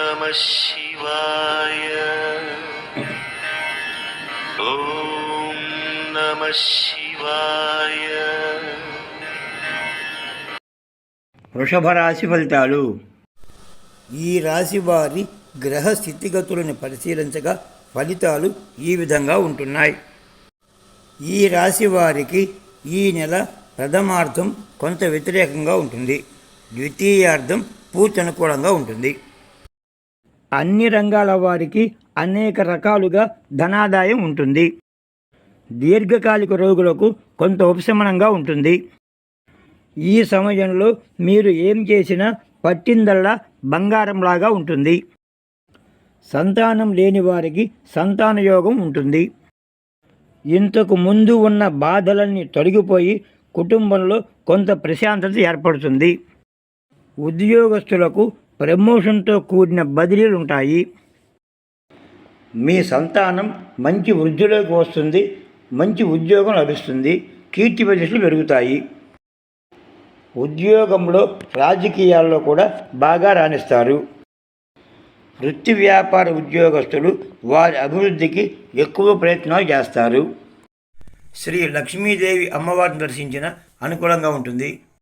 నమ శివాయ నమ శివాయ వృషభ రాశి ఫలితాలు. ఈ రాశి వారి గ్రహ స్థితిగతులను పరిశీలించగా ఫలితాలు ఈ విధంగా ఉంటున్నాయి. ఈ రాశి వారికి ఈ నెల ప్రథమార్థం కొంత వ్యతిరేకంగా ఉంటుంది. ద్వితీయార్థం పూర్తి అనుకూలంగా ఉంటుంది. అన్ని రంగాల వారికి అనేక రకాలుగా ధనాదాయం ఉంటుంది. దీర్ఘకాలిక రోగులకు కొంత ఉపశమనంగా ఉంటుంది. ఈ సమయంలో మీరు ఏం చేసినా పట్టిందల్లా బంగారంలాగా ఉంటుంది. సంతానం లేని వారికి సంతాన యోగం ఉంటుంది. ఇంతకు ముందు ఉన్న బాధలన్నీ తొలగిపోయి కుటుంబంలో కొంత ప్రశాంతత ఏర్పడుతుంది. ఉద్యోగస్తులకు ప్రమోషన్తో కూడిన బదిలీలు ఉంటాయి మీ సంతానం మంచి వృద్ధిలోకి వస్తుంది మంచి ఉద్యోగం లభిస్తుంది కీర్తి ప్రతిష్టలు పెరుగుతాయి. ఉద్యోగంలో రాజకీయాల్లో కూడా బాగా రాణిస్తారు. వృత్తి వ్యాపార ఉద్యోగస్తులు వారి అభివృద్ధికి ఎక్కువ ప్రయత్నాలు చేస్తారు. శ్రీ లక్ష్మీదేవి అమ్మవారిని దర్శించిన అనుకూలంగా ఉంటుంది.